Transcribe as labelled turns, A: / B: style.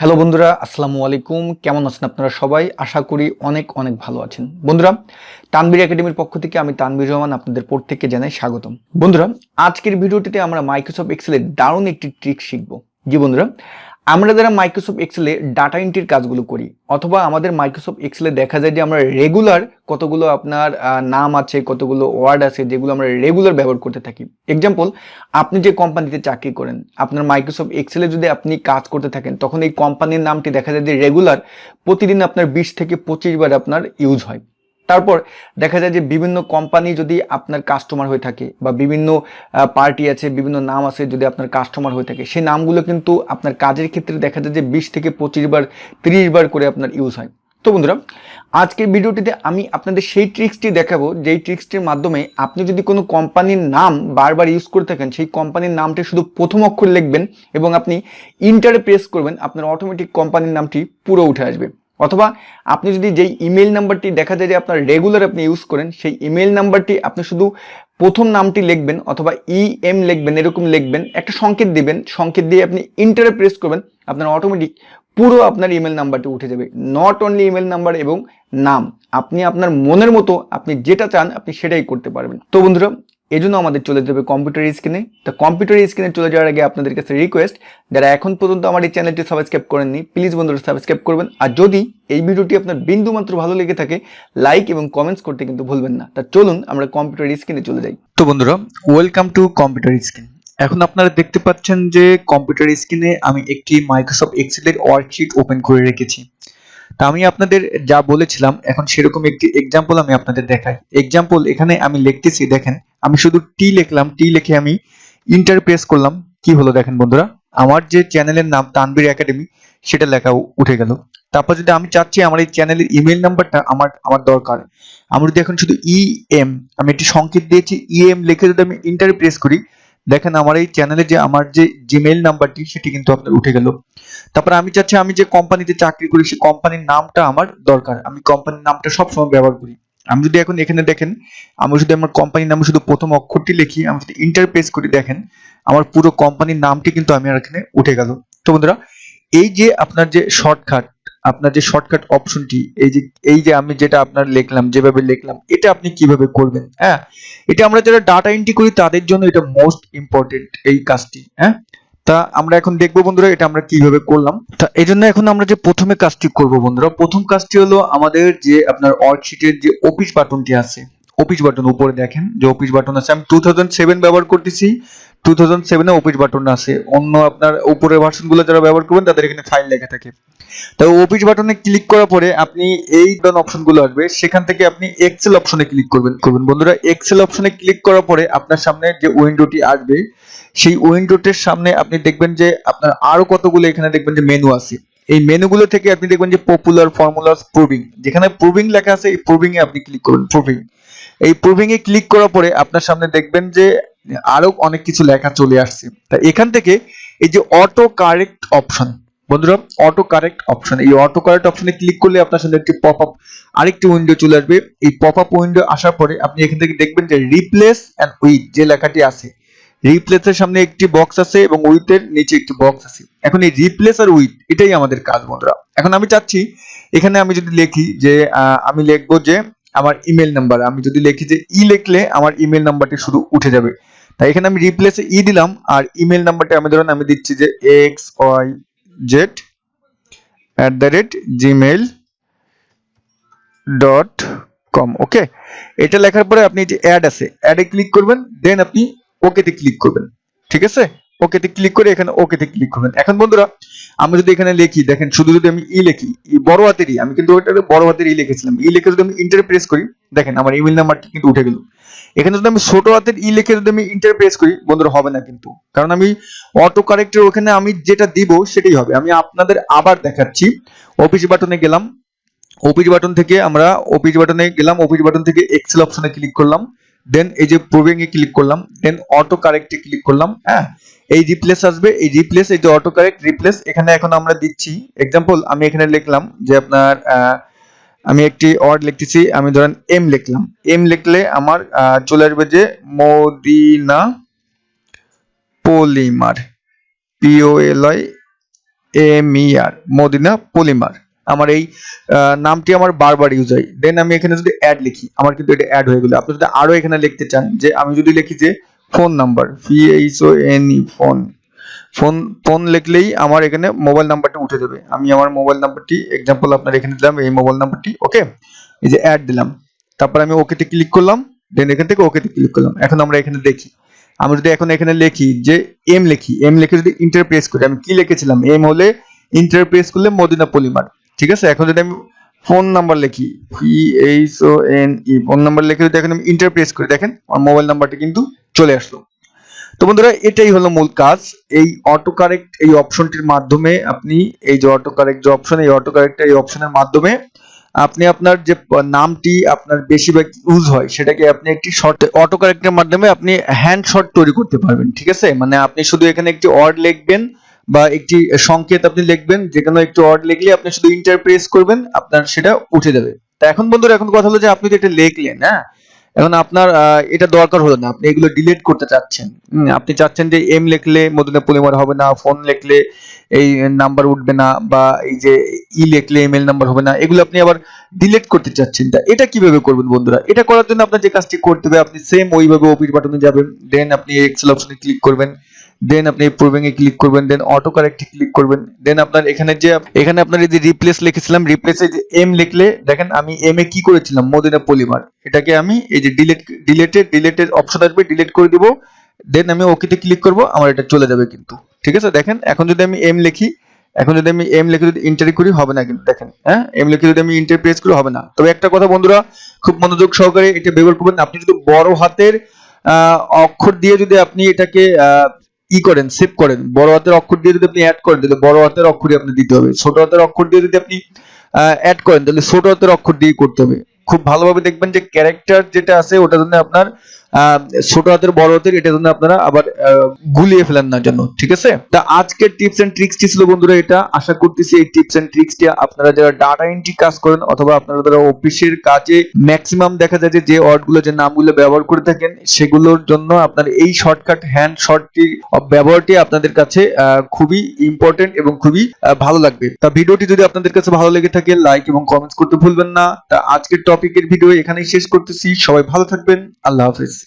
A: Hello বন্ধুরা, আসসালামু আলাইকুম। কেমন আছেন আপনারা সবাই? আশা করি অনেক অনেক ভালো আছেন। বন্ধুরা তানবির একাডেমির পক্ষ থেকে আমি তানবির রহমান আপনাদের প্রত্যেককে জানাই স্বাগতম। বন্ধুরা, আজকের ভিডিওটিতে আমরা মাইক্রোসফট এক্সেলের দারুণ একটি ট্রিক শিখব। জি বন্ধুরা আমরা যারা মাইক্রোসফট এক্সেলে ডাটা এন্ট্রির কাজগুলো করি, অথবা আমাদের মাইক্রোসফট এক্সেলে দেখা যায় যে আমরা রেগুলার কতগুলো আপনার নাম আছে, কতগুলো ওয়ার্ড আছে, যেগুলো আমরা রেগুলার ব্যবহার করতে থাকি। এক্সাম্পল আপনি যে কোম্পানিতে চাকরি করেন, আপনার মাইক্রোসফট এক্সেলে যদি আপনি কাজ করতে থাকেন, তখন এই কোম্পানির নামটি দেখা যায় যে রেগুলার প্রতিদিন আপনার বিশ থেকে পঁচিশ বার আপনার ইউজ হয়। তারপর দেখা যায় যে বিভিন্ন কোম্পানি যদি আপনার কাস্টমার হয়ে থাকে বা বিভিন্ন পার্টি আছে, বিভিন্ন নাম আছে যদি আপনার কাস্টমার হয়ে থাকে, সেই নামগুলো কিন্তু আপনার কাজের ক্ষেত্রে দেখা যায় যে বিশ থেকে পঁচিশ বার, তিরিশ বার করে আপনার ইউজ হয়। তো বন্ধুরা, আজকের ভিডিওটিতে আমি আপনাদের সেই ট্রিক্সটি দেখাবো, যেই ট্রিক্সটির মাধ্যমে আপনি যদি কোনো কোম্পানির নাম বারবার ইউজ করে থাকেন, সেই কোম্পানির নামটি শুধু প্রথম অক্ষর লিখবেন এবং আপনি ইন্টারে প্রেস করবেন, আপনার অটোমেটিক কোম্পানির নামটি পুরো উঠে আসবে। অথবা আপনি যদি যেই ইমেল নাম্বারটি দেখা যায় যে আপনার রেগুলার আপনি ইউজ করেন, সেই ইমেল নাম্বারটি আপনি শুধু প্রথম নামটি লিখবেন অথবা ই এম লিখবেন, এরকম লিখবেন, একটা সংকেত দিবেন, সংকেত দিয়ে আপনি ইন্টারে প্রেস করবেন, আপনার অটোমেটিক পুরো আপনার ইমেল নাম্বারটি উঠে যাবে। নট অনলি ইমেল নাম্বার এবং নাম, আপনি আপনার মনের মতো আপনি যেটা চান আপনি সেটাই করতে পারবেন। তো বন্ধুরা এজন্য আমাদের চলে যেতে হবে কম্পিউটার স্ক্রিনে তো কম্পিউটার স্ক্রিনে চলে যাওয়ার আগে আপনাদের কাছে রিকোয়েস্ট যারা এখন পর্যন্ত আমার এই চ্যানেলটি সাবস্ক্রাইব করেননি প্লিজ বন্ধুরা সাবস্ক্রাইব করবেন। আর যদি এই ভিডিওটি আপনার বিন্দু মাত্র ভালো লেগে থাকে লাইক এবং কমেন্টস করতে কিন্তু ভুলবেন না। তা চলুন আমরা কম্পিউটার স্ক্রিনে চলে যাই।
B: তো বন্ধুরা ওয়েলকাম টু কম্পিউটার স্ক্রিন এখন আপনারা দেখতে পাচ্ছেন যে কম্পিউটার স্ক্রিনে আমি একটি মাইক্রোসফট এক্সেলের ওয়ার্কশিট ওপেন করে রেখেছি। তা আমি আপনাদের যা বলেছিলাম, এখন সেরকম একটি এক্সাম্পল আমি আপনাদের দেখাই। এক্সাম্পল এখানে আমি লিখতেছি, দেখেন আমি শুধু টি লিখলাম টি লিখে আমি ইন্টার প্রেস করলাম। কি হলো দেখেন বন্ধুরা? আমার যে চ্যানেলের নাম তানবীর একাডেমি সেটা লেখা উঠে গেল। তারপর যদি আমি চাচ্ছি আমার এই চ্যানেলের ইমেল নাম্বারটা আমার আমার দরকার, আমি যদি এখন শুধু ই এম আমি একটি সংকেত দিয়েছি ই এম লিখে যদি আমি ইন্টার প্রেস করি, দেখেন আমার এই চ্যানেলে যে আমার যে জিমেল নাম্বারটি সেটি কিন্তু আপনার উঠে গেল। তারপর আমি চাচ্ছি আমি যে কোম্পানিতে চাকরি করি সেই কোম্পানির নামটা আমার দরকার। আমি কোম্পানির নামটা সবসময় ব্যবহার করি। আমি যদি এখন এখানে দেখেন, আমি যদি আমার কোম্পানির নামে শুধু প্রথম অক্ষরটি লিখি, আমি যদি ইন্টার প্রেস করি, দেখেন, আমার পুরো কোম্পানির নামটি কিন্তু আমি আর এখানে উঠে গেল। তো বন্ধুরা, এই যে আপনার যে শর্টকাট আপনার যে শর্টকাট অপশনটি এই যে এই যে আমি যেটা আপনার লিখলাম, যেভাবে লিখলাম, এটা আপনি কীভাবে করবেন হ্যাঁ? এটা আমরা যারা ডাটা এন্ট্রি করি, তাদের জন্য এটা মোস্ট ইম্পর্টেন্ট এই কাজটি হ্যাঁ? তা আমরা এখন দেখব বন্ধুরা, এটা আমরা কীভাবে করলাম। তা এই জন্য এখন আমরা যে প্রথমে কাজটি করব বন্ধুরা, প্রথম কাজটি হলো আমাদের যে আপনার ওয়ার্কশিটের যে অফিস বাটনটি আছে অফিস বাটন উপরে দেখেন, যে অফিস বাটন আছে, আমি টু ব্যবহার করতেছি। টু থাউজেন্ড সেভেনে অফিস বাটন আছে। অন্য আপনার উপরের ভার্সনগুলো যারা ব্যবহার করবেন, তাদের এখানে ফাইল লেখা থাকে। তো বাটনে ক্লিক করার পরে আপনি এই ডন অপশনগুলো আসবে। সেখান থেকে আপনি এক্সেল অপশনে ক্লিক করবেন করবেন। বন্ধুরা এক্সেল অপশনে ক্লিক করার পরে আপনার সামনে যে উইন্ডোটি আসবে, সেই উইন্ডোটির সামনে আপনি দেখবেন যে আপনার কতগুলো এখানে দেখবেন যে মেনু আছে। এই মেনুগুলো থেকে আপনি দেখবেন যে পপুলার ফর্মুলাস প্রুভিং যেখানে প্রুভিং লেখা আছে, এই প্রুভিং এ আপনি ক্লিক করবেন। প্রুভিং এই প্রুভিং এ ক্লিক করার পরে আপনার সামনে দেখবেন যে আরও অনেক কিছু লেখা চলে আসছে। তা এখান থেকে এই যে অটো কারেক্ট অপশন বন্ধুরা অটো কারেক্ট অপশন এই অটো কারেক্ট অপশনে ক্লিক করলে আপনার সামনে একটি পপ আপ আরেকটি উইন্ডো চলে আসবে। এই পপ আপ উইন্ডো আসার পরে আপনি এখান থেকে দেখবেন যে রিপ্লেস এন্ড উইথ যে লেখাটি আছে রিপ্লেসের সামনে একটি বক্স আছে এবং উইথের নিচে একটি বক্স আছে। এখন এই রিপ্লেস আর উইথ এটাই আমাদের কাজ, বন্ধুরা। এখন আমি চাচ্ছি, এখানে আমি যদি লিখি যে আমি লিখব যে, আমার ইমেল নাম্বার আমি যদি লিখি যে, ই লিখলে আমার ইমেল নাম্বারটি শুধু উঠে যাবে। তাই এখানে আমি রিপ্লেসে ই দিলাম, আর ইমেল নাম্বারটা আমি ধরুন আমি দিচ্ছি যে X Y Z at the rate Gmail dot com okay এটা লেখার পরে আপনি যে অ্যাড আছে অ্যাডে ক্লিক করবেন দেন আপনি ওকেতে ক্লিক করবেন, ঠিক আছে? ওকেতে ক্লিক করে এখানে ওকেতে ক্লিক করবেন। এখন বন্ধুরা আমি যদি এখানে লিখি, দেখেন শুধু যদি আমি ই লিখি বড় হাতের ই আমি কিন্তু ওইটা বড় হাতের ই লিখেছিলাম। ই লিখে যদি আমি ইন্টার প্রেস করি, দেখেন আমার ইমেল নাম্বারটি কিন্তু উঠে গেল। এখানে যদি আমি ছোট হাতের ই লিখে যদি আমি ইন্টার প্রেস করি, বন্ধুরা হবে না কিন্তু। কারণ আমি অটো কারেক্টের ওখানে আমি যেটা দিব সেটাই হবে। আমি আপনাদের আবার দেখাচ্ছি। অফিস বাটনে গেলাম। অফিস বাটন থেকে আমরা অফিস বাটনে গেলাম। অফিস বাটন থেকে এক্সেল অপশনে ক্লিক করলাম। দেন এই যে প্রুভিং এ ক্লিক করলাম দেন অটো কারেক্টে ক্লিক করলাম হ্যাঁ? এই রিপ্লেস আসবে, এই রিপ্লেস এই যে অটো কারেক্ট রিপ্লেস এখানে এখন আমরা দিচ্ছি। এক্সাম্পল আমি এখানে লিখলাম যে আপনার আমি একটি ওয়ার্ড লিখতেছি, আমি ধরেন এম লিখলাম। এম লিখলে আমার চলে আসবে যে Madina polymer P O L I
A: M E R Madina polymer. আমার এই নামটি আমার বারবার ইউজ হয়। দেন আমি এখানে যদি অ্যাড লিখি, আমার কিন্তু এটা অ্যাড হয়ে গেলো। আপনি যদি আরও এখানে লিখতে চান, যে আমি যদি লিখি যে phone number P H O N E phone phone phone লিখলেই আমার এখানে মোবাইল নাম্বারটা উঠে যাবে। আমি আমার মোবাইল নাম্বারটি এক্সাম্পল আপনার এখানে দিলাম, এই মোবাইল নাম্বারটি ওকে এই যে অ্যাড দিলাম। তারপর আমি ওকেতে ক্লিক করলাম দেন এখান থেকে ওকেতে ক্লিক করলাম। এখন আমরা এখানে দেখি। আমি যদি এখন এখানে লিখি যে এম লিখি এম লিখে যদি ইন্টারপ্রেস করি, আমি কি লিখেছিলাম? এম হলে ইন্টারপ্রেস করলে মদিনা পলিমার। ঠিক আছে? এখন যদি আমি ফোন নাম্বার লিখি P H O N E phone number লিখে যদি এখন আমি ইন্টার প্রেস করি, দেখেন আমার মোবাইল নাম্বারটা কিন্তু চলে আসলো। তো বন্ধুরা, এটাই হলো মূল কাজ। এই অটো কারেক্ট এই অপশনটির মাধ্যমে আপনি এই যে অটো কারেক্ট যে অপশন এই অটো কারেক্ট এই অপশনের মাধ্যমে আপনি আপনার যে নামটি আপনার বেশিরভাগ ইউজ হয়, সেটাকে আপনি একটি শর্ট অটো কারেক্টের মাধ্যমে আপনি হ্যান্ড শর্ট তৈরি করতে পারবেন, ঠিক আছে? মানে আপনি শুধু এখানে একটি ওয়ার্ড লিখবেন বা একটি সংকেত আপনি লিখবেন যে কোনো একটি ওয়ার্ড লিখলে আপনি শুধু ইন্টার প্রেস করবেন, আপনার সেটা উঠে যাবে। তা এখন বন্ধুরা, এখন কথা হলো যে আপনি তো এটা লিখলেন হ্যাঁ? এখন আপনার এটা দরকার হলো না, আপনি এগুলো ডিলিট করতে চাচ্ছেন। আপনি চাচ্ছেন যে এম লিখলে মদিনা পলিমার হবে না ফোন লিখলে এই নাম্বার উঠবে না, বা এই যে ই লিখলে ইমেল নাম্বার হবে না, এগুলো আপনি আবার ডিলিট করতে চাচ্ছেন। তা এটা কীভাবে করবেন বন্ধুরা? এটা করার জন্য আপনার যে কাজটি করতে হবে, আপনি সেম ওইভাবে ওপির বাটনে যাবেন দেন আপনি এক্সেল অপশনে ক্লিক করবেন। দেন আপনি প্রুভিং এ ক্লিক করবেন দেন অটো কারেক্টে ক্লিক করবেন। দেন আপনার এখানে যে এখানে আপনার এই যে রিপ্লেস লিখেছিলাম রিপ্লেসে যে এম লিখলে, দেখেন আমি এম এ কি করেছিলাম? মদিনা পলিমার এটাকে আমি এই যে ডিলিট ডিলেটেড ডিলেটেড অপশন আসবে ডিলিট করে দিব। দেন আমি ওকেতে ক্লিক করব, আমার এটা চলে যাবে কিন্তু। ঠিক আছে? দেখেন, এখন যদি আমি এম লিখি, এখন যদি আমি এম লিখে যদি ইন্টার করি, হবে না কিন্তু, দেখেন হ্যাঁ? এম লিখে যদি আমি ইন্টার প্রেস করি, হবে না। তবে একটা কথা বন্ধুরা, খুব মনোযোগ সহকারে এটা ব্যবহার করবেন। আপনি যদি বড় হাতের অক্ষর দিয়ে যদি আপনি এটাকে ই করেন সেভ করেন। বড় হাতের অক্ষর দিয়ে যদি আপনি অ্যাড করেন, তাহলে বড় হাতের অক্ষরই আপনি দিতে হবে। ছোট হাতের অক্ষর দিয়ে যদি আপনি অ্যাড করেন, তাহলে ছোট হাতের অক্ষর দিয়ে করতে হবে। খুব ভালোভাবে দেখবেন যে ক্যারেক্টার যেটা আছে ওটা জন্য আপনার ছোট হাতের, বড় হাতের, এটা জন্য আপনারা আবার গুলিয়ে ফেলেন না জন্য ঠিক আছে? তা আজকের টিপস এন্ড ট্রিক্সটি ছিল বন্ধুরা এটা। আশা করতেছি এই টিপস এন্ড ট্রিক্সটি আপনারা যারা ডাটা এন্ট্রি কাজ করেন অথবা আপনারা যারা অফিসের কাজে ম্যাক্সিমাম দেখা যায় যে যে ওয়ার্ডগুলো যে নামগুলো ব্যবহার করে থাকেন, সেগুলোর জন্য আপনার এই শর্টকাট হ্যান্ড শর্টটি ব্যবহারটি আপনাদের কাছে খুবই ইম্পর্টেন্ট এবং খুবই ভালো লাগবে। তা ভিডিওটি যদি আপনাদের কাছে ভালো লেগে থাকে লাইক এবং কমেন্টস করতে ভুলবেন না। তা আজকের টপিকের ভিডিও এখানেই শেষ করতেছি। সবাই ভালো থাকবেন। আল্লাহ হাফেজ।